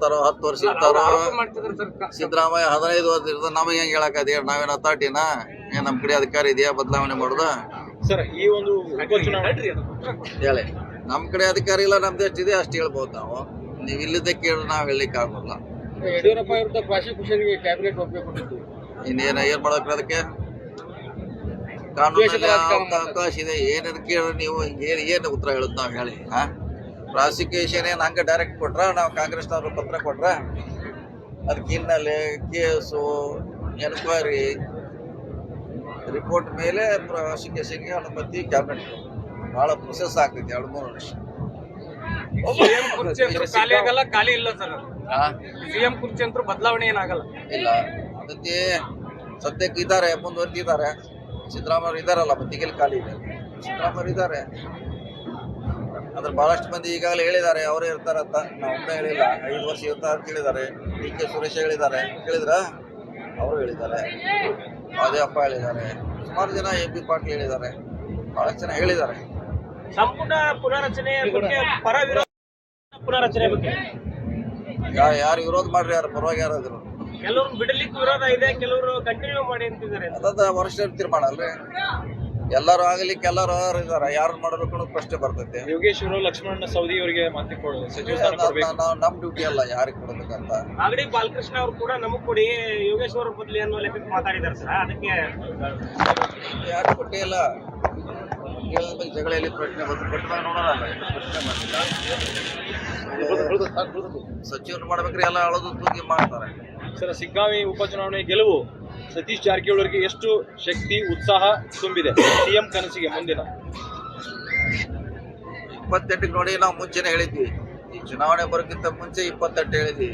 ಇರ್ತಾರೋ ಹತ್ತು ವರ್ಷ ಇರ್ತಾರೋ. ಸಿದ್ದರಾಮಯ್ಯ ಹದಿನೈದು ವರ್ಷ ಇರ್ತದೆ ನಮಗೆ ಹೆಂಗೆ ಅದೇ ನಾವೇನ ಅಥಾರಿಟಿನ? ಏನ್ ನಮ್ ಕಡೆ ಅಧಿಕಾರ ಇದೆಯಾ ಬದಲಾವಣೆ ಮಾಡುದ? ಸರ್ ಈ ಒಂದು ಉಪಚುನಾವಣೆ ಹೇಳಿ. ನಮ್ ಕಡೆ ಅಧಿಕಾರ ಇಲ್ಲ ನಮ್ದು ಇದೆ ಅಷ್ಟು ಹೇಳ್ಬೋದು ನಾವು. ನೀವ್ ಇಲ್ಲಿದ್ದೆ ಕೇಳಿ ನಾವ್ ಹೇಳಲಿಕ್ಕೆ ಆಗೋಲ್ಲ. ಇನ್ನೇನ ವಿರುದ್ಧ ಪ್ರಾಸಿಕ್ಯೂಷನ್ಗೆ ಕ್ಯಾಬಿನೆಟ್ ಒಪ್ಪಿಗೆ ಕೊಟ್ಟಿದ್ದು. ಇನ್ನೇನು ಏನ್ ಮಾಡಕ್ ಅದಕ್ಕೆ? ಕಾನೂನಲ್ಲಿ ಯಾವ ಅವಕಾಶ ಇದೆ. ಏನೇನು ಕೇಳಿ ನೀವು ಏನ್ ಏನು ಉತ್ತರ ಹೇಳುದು ನಾವ್ ಹೇಳಿ ಹಾ? ಪ್ರಾಸಿಕ್ಯೂಷನ್ ಏನು ಹಂಗೆ ಡೈರೆಕ್ಟ್ ಕೊಟ್ರ ನಾವು ಕಾಂಗ್ರೆಸ್ನವ್ರು ಪತ್ರ ಕೊಟ್ರ ಅದಕ್ಕೆ ಹಿನ್ನೆಲೆ ಕೇಸು ಎನ್ಕ್ವೈರಿ ರಿಪೋರ್ಟ್ ಮೇಲೆ ಪ್ರಾಸಿಕ್ಯೂಷನ್ಗೆ ಅನುಮತಿ ಕ್ಯಾಬಿನೆಟ್ ಭಾಳ ಪ್ರೊಸೆಸ್ ಆಗ್ತೈತಿ ಎರಡು ಮೂರು ವರ್ಷ. ಖಾಲಿ ಆಗಲ್ಲ ಖಾಲಿ ಇಲ್ಲ ಸರ್ ಹಾ ಸಿಎಂ ಕುರ್ಚಿ ಅಂತೂ ಬದಲಾವಣೆ ಏನಾಗಲ್ಲ ಇಲ್ಲ. ಅದಕ್ಕೆ ಸದ್ಯಕ್ಕೆ ಇದ್ದಾರೆ ಮುಂದುವರೆದಿದ್ದಾರೆ. ಸಿದ್ದರಾಮಯ್ಯ ಇದಾರಲ್ಲ ಮತ್ತೆ ಖಾಲಿ ಇದೆ. ಸಿದ್ದರಾಮಯ್ಯ ಇದ್ದಾರೆ. ಆದ್ರೆ ಬಹಳಷ್ಟು ಮಂದಿ ಈಗಾಗಲೇ ಹೇಳಿದ್ದಾರೆ ಅವರೇ ಇರ್ತಾರಂತ. ನಾವು ಒಬ್ಬನೇ ಹೇಳಿಲ್ಲ ಐದು ವರ್ಷ ಇರ್ತಾರೆ ಅಂತ ಹೇಳಿದ್ದಾರೆ. ಡಿ ಕೆ ಸುರೇಶ್ ಹೇಳಿದ್ದಾರೆ. ಕೇಳಿದ್ರ ಅವರು ಹೇಳಿದ್ದಾರೆ. ಅಪ್ಪ ಹೇಳಿದ್ದಾರೆ. ಸುಮಾರು ಜನ ಎ ಪಿ ಪಾಟೀಲ್ ಹೇಳಿದ್ದಾರೆ. ಬಹಳಷ್ಟು ಜನ ಹೇಳಿದ್ದಾರೆ. ಸಂಪುಟ ಪುನರಚನೆ ಬಗ್ಗೆ ಪರ ವಿರೋಧ ಪುನರಚನೆ ಬಗ್ಗೆ? ಯಾರು ವಿರೋಧ ಮಾಡ್ರಿ ಯಾರು ಪರವಾಗಿ ಯಾರಾದ್ರು ಕೆಲವರು ಬಿಡಲಿಕ್ಕೆ ವಿರೋಧ ಇದೆ ಕೆಲವರು ಕಂಟಿನ್ಯೂ ಮಾಡಿ ಅಂತಿದ್ದಾರೆ. ಅದ ವರ್ಷ ತೀರ್ಮಾನ ಅಲ್ರಿ. ಎಲ್ಲರೂ ಆಗಲಿಕ್ಕೆ ಎಲ್ಲರೂ ಇದಾರೆ ಯಾರು ಮಾಡಬೇಕು ಅನ್ನೋ ಪ್ರಶ್ನೆ ಬರ್ತೈತೆ. ಯೋಗೇಶ್ವರ ಲಕ್ಷ್ಮಣ ಸೌದಿ ಅವರಿಗೆ ಮಾತಿ ಕೊಡು ಸಚಿವ ಸ್ಥಾನ ಕೊಡ್ಬೇಕು. ನಾವು ನಮ್ಮ ಡ್ಯೂಟಿ ಅಲ್ಲ ಯಾರಿಗೆ ಕೊಡಬೇಕಂತ ಆಗಡಿ ಬಾಲಕೃಷ್ಣ ಅವರು ಕೂಡ ನಮಗ್ ಕೊಡಿ. ಯೋಗೇಶ್ವರ ಬದಲಿ ಅನ್ನೋ ಲೆಕ್ಕಕ್ಕೆ ಮಾತಾಡಿದಾರೆ ಸರ್? ಅದಕ್ಕೆ ಯಾರು ಕೊಟ್ಟಿಲ್ಲ ಕೇಳಿದ ಮೇಲೆ ಜಗಳ ಎಲ್ಲಿ ಪ್ರಶ್ನೆ ಬಂದು ಕೊಟ್ಟ ಮೇಲೆ ನೋಡೋಣ ಪ್ರಶ್ನೆ ಮಾಡಿಲ್ಲ ಸಚಿವರು ಮಾಡ್ಬೇಕ್ರಿ ಎಲ್ಲ ಅಳದು ತೂಗಿ ಮಾಡ್ತಾರೆ. ಸರ್ ಸಿಗ್ಗಾವಿ ಉಪಚುನಾವಣೆ ಗೆಲುವು. ಸತೀಶ್ ಜಾರಕಿಹೊಳಿ ಅವರಿಗೆ ಎಷ್ಟು ಶಕ್ತಿ, ಉತ್ಸಾಹ ತುಂಬಿದೆ? ಸಿಎಂ ಕನಸಿಗೆ ಮುಂದಿನ. ಇಪ್ಪತ್ತೆಂಟಕ್ಕೆ ನೋಡಿ, ನಾವು ಮುಂಚೆನೆ ಹೇಳಿದ್ವಿ. ಈ ಚುನಾವಣೆ ಬರೋಕ್ಕಿಂತ ಮುಂಚೆ ಇಪ್ಪತ್ತೆಂಟು ಹೇಳಿದ್ವಿ.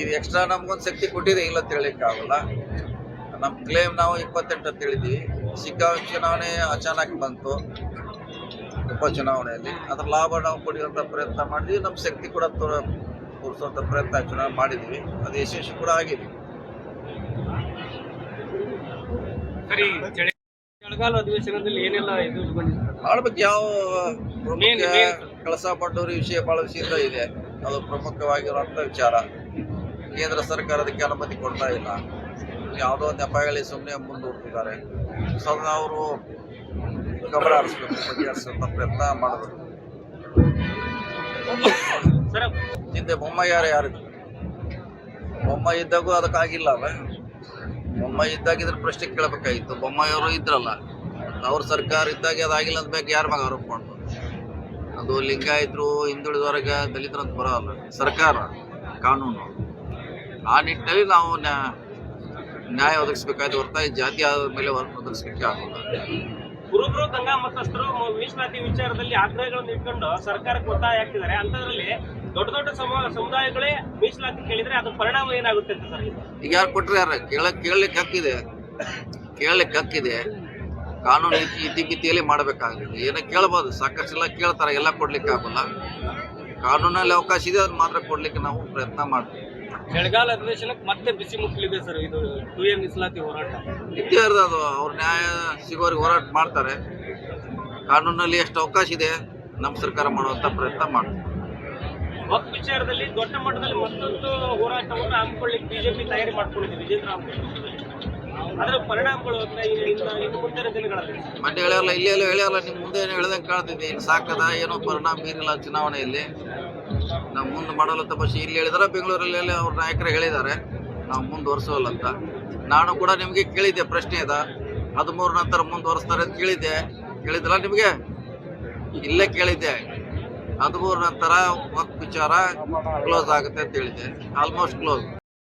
ಇದು ಎಕ್ಸ್ಟ್ರಾ ನಮ್ಗೊಂದು ಶಕ್ತಿ ಕೊಟ್ಟಿದೆ, ಇಲ್ಲ ಅಂತ ಹೇಳಲಿಕ್ಕೆ ಆಗಲ್ಲ. ನಮ್ಮ ಕ್ಲೇಮ್ ನಾವು ಇಪ್ಪತ್ತೆಂಟು ಅಂತ ಹೇಳಿದ್ವಿ. ಸಿಕ್ಕಾ ಚುನಾವಣೆ ಅಚಾನಕ್ ಬಂತು, ಉಪಚುನಾವಣೆಯಲ್ಲಿ. ಅದರ ಲಾಭ ನಾವು ಕೊಡುವಂಥ ಪ್ರಯತ್ನ ಮಾಡಿದ್ವಿ. ನಮ್ಮ ಶಕ್ತಿ ಕೂಡ ತೋರ ತೋರಿಸುವಂಥ ಪ್ರಯತ್ನ ಚುನಾವಣೆ ಮಾಡಿದ್ವಿ. ಅದು ಯಶಸ್ವಿ ಕೂಡ ಆಗಿದೆ. ಸರಿ ಚಳಿಗಾಲ ಅಧಿವೇಶನದಲ್ಲಿ ಏನೆಲ್ಲ ಇದು ಬಗ್ಗೆ ಯಾವ ಪ್ರಮುಖ ಕಳಸಾ ಬಂಡೂರಿ ವಿಷಯ ಬಹಳ ವಿಷಯದ ಇದೆ. ಅದು ಪ್ರಮುಖವಾಗಿರುವಂತ ವಿಚಾರ. ಕೇಂದ್ರ ಸರ್ಕಾರ ಅದಕ್ಕೆ ಅನುಮತಿ ಕೊಡ್ತಾ ಇಲ್ಲ. ಯಾವುದೋ ನೆಪಗಳಲ್ಲಿ ಸುಮ್ಮನೆ ಮುಂದೂಡ್ತಿದ್ದಾರೆ. ಸೊ ಅದನ್ನ ಅವರು ಗಮನ ಹರಿಸ್ಬೇಕು ಬಗೆಹರಿಸುವಂತ ಪ್ರಯತ್ನ ಮಾಡಬೇಕು. ಸರ್ ಹಿಂದೆ ಯಾರು ಯಾರಿದ್ರು? ಬೊಮ್ಮ ಇದ್ದಾಗೂ ಅದಕ್ಕಾಗಿಲ್ಲ ಅಲ್ಲ? ಬೊಮ್ಮಾಯಿ ಇದ್ದಾಗ ಇದ್ರ ಪ್ರಶ್ನೆ ಕೇಳಬೇಕಾಗಿತ್ತು. ಬೊಮ್ಮಾಯಿ ಇದ್ರಲ್ಲ. ಅವ್ರ ಸರ್ಕಾರ ಇದ್ದಾಗ ಅದಾಗಿಲ್ಲ ಅಂತ ಬೇಕು, ಯಾರ ಮಗ ಆರೋಪ ಮಾಡ್ಬೋದು? ಅದು ಲಿಂಗಾಯತರು, ಹಿಂದುಳಿದವರೆಗ ದಲಿತರ ಅಂತ ಬರೋಲ್ಲ. ಸರ್ಕಾರ, ಕಾನೂನು. ಆ ನಿಟ್ಟಿನಲ್ಲಿ ನಾವು ನ್ಯಾ- ನ್ಯಾಯ ಒದಗಿಸ್ಬೇಕಾಯ್ತು ಹೊರತಾಗಿ ಜಾತಿ ಆದ ಮೇಲೆ ಒದಗಿಸ್ಲಿಕ್ಕೆ ಆಗೋಲ್ಲ. ಕುರುಬರು ಗಂಗಾ ಮತಸ್ಥರು ಮೀಸಲಾತಿ ವಿಚಾರದಲ್ಲಿ ಆಗ್ರಹಗಳನ್ನು ಇಟ್ಕೊಂಡು ಸರ್ಕಾರಕ್ಕೆ ಒತ್ತಾಯ ಆಗ್ತಿದ್ದಾರೆ ಅಂತದ್ರಲ್ಲಿ ದೊಡ್ಡ ದೊಡ್ಡ ಸಮ- ಸಮುದಾಯಗಳೇ ಮೀಸಲಾತಿ ಕೇಳಿದ್ರೆ ಅದ್ರ ಪರಿಣಾಮ ಏನಾಗುತ್ತೆ ಅಂತ ಸರ್? ಈಗ ಯಾರು ಕೊಟ್ರೆ ಯಾರು? ಕೇಳ ಕೇಳಲಿಕ್ಕೆ ಹಕ್ಕಿದೆ. ಕೇಳಲಿಕ್ಕೆ ಹಕ್ಕಿದೆ. ಕಾನೂನು ಇತಿ ಇತಿಮಿತಿಯಲ್ಲಿ ಮಾಡಬೇಕಾಗಿದೆ ಏನೋ ಕೇಳ್ಬೋದು. ಸಾಕಷ್ಟು ಎಲ್ಲ ಕೇಳ್ತಾರೆ. ಎಲ್ಲ ಕೊಡ್ಲಿಕ್ಕೆ ಆಗೋಲ್ಲ. ಕಾನೂನಲ್ಲಿ ಅವಕಾಶ ಇದೆ, ಅದನ್ನ ಮಾತ್ರ ಕೊಡ್ಲಿಕ್ಕೆ ನಾವು ಪ್ರಯತ್ನ ಮಾಡ್ತೀವಿ. ಚಳಿಗಾಲ ಅಧಿವೇಶನಕ್ಕೆ ಮತ್ತೆ ಬಿಸಿ ಮುಟ್ಟಲಿದೆ ಸರ್. ಇದು ಟು ಎ ಮೀಸಲಾತಿ ಹೋರಾಟ. ಇದ್ದೇ ಇರೋದು ಅದು ಅವ್ರ ನ್ಯಾಯ ಸಿಗೋರಿಗೆ ಹೋರಾಟ ಮಾಡ್ತಾರೆ. ಕಾನೂನಲ್ಲಿ ಎಷ್ಟು ಅವಕಾಶ ಇದೆ ನಮ್ಮ ಸರ್ಕಾರ ಮಾಡುವಂತ ಪ್ರಯತ್ನ ಮಾಡ್ತಾರೆ. ವಕ್ ವಿಚಾರದಲ್ಲಿ ದೊಡ್ಡ ಮಟ್ಟದಲ್ಲಿ ಮತ್ತೊಂದು ಹೋರಾಟವನ್ನು ಹಮ್ಮಿಕೊಳ್ಳಿಕ್ಕೆ ಬಿಜೆಪಿ ತಯಾರಿ ಮಾಡ್ಕೊಂಡಿದೆ ವಿಜೇಂದ್ರ ಅದರ ಪರಿಣಾಮಗಳು ಇನ್ನು ಮುಂದಿನ ದಿನಗಳಲ್ಲಿ. ಮಂಡ್ಯ ಹೇಳ್ಯಾರಲ್ಲ ಇಲ್ಲೇ ಎಲ್ಲ ಹೇಳ್ಯಾರಲ್ಲ ನಿಮ್ಮ ಮುಂದೆ ಏನು ಹೇಳ್ದಂಗೆ ಕಾಣ್ತಿದ್ದೆ ಇನ್ನು ಸಾಕದ ಏನೋ ಪರಿಣಾಮ ಬೀರಿಲ್ಲ ಚುನಾವಣೆಯಲ್ಲಿ. ನಾವು ಮುಂದೆ ಮಾಡಲ್ಲ ತಪಸ್ಸು ಇಲ್ಲಿ ಹೇಳಿದಾರೆ, ಬೆಂಗಳೂರಲ್ಲಿ ಅವ್ರ ನಾಯಕರು ಹೇಳಿದ್ದಾರೆ. ನಾವು ಮುಂದುವರ್ಸೋಲ್ಲ ಅಂತ. ನಾನು ಕೂಡ ನಿಮಗೆ ಕೇಳಿದ್ದೆ, ಪ್ರಶ್ನೆ ಇದೆ ಹದಿಮೂರು ನಂತರ ಮುಂದುವರಿಸ್ತಾರೆ ಅಂತ ಕೇಳಿದ್ದೆ. ಕೇಳಿದ್ರಲ್ಲ ನಿಮಗೆ? ಇಲ್ಲೇ ಕೇಳಿದ್ದೆ. ಹದಿಮೂರು ನಂತರ ವಿಚಾರ ಕ್ಲೋಸ್ ಆಗುತ್ತೆ ಅಂತ ಹೇಳಿದ್ದೆ. Almost close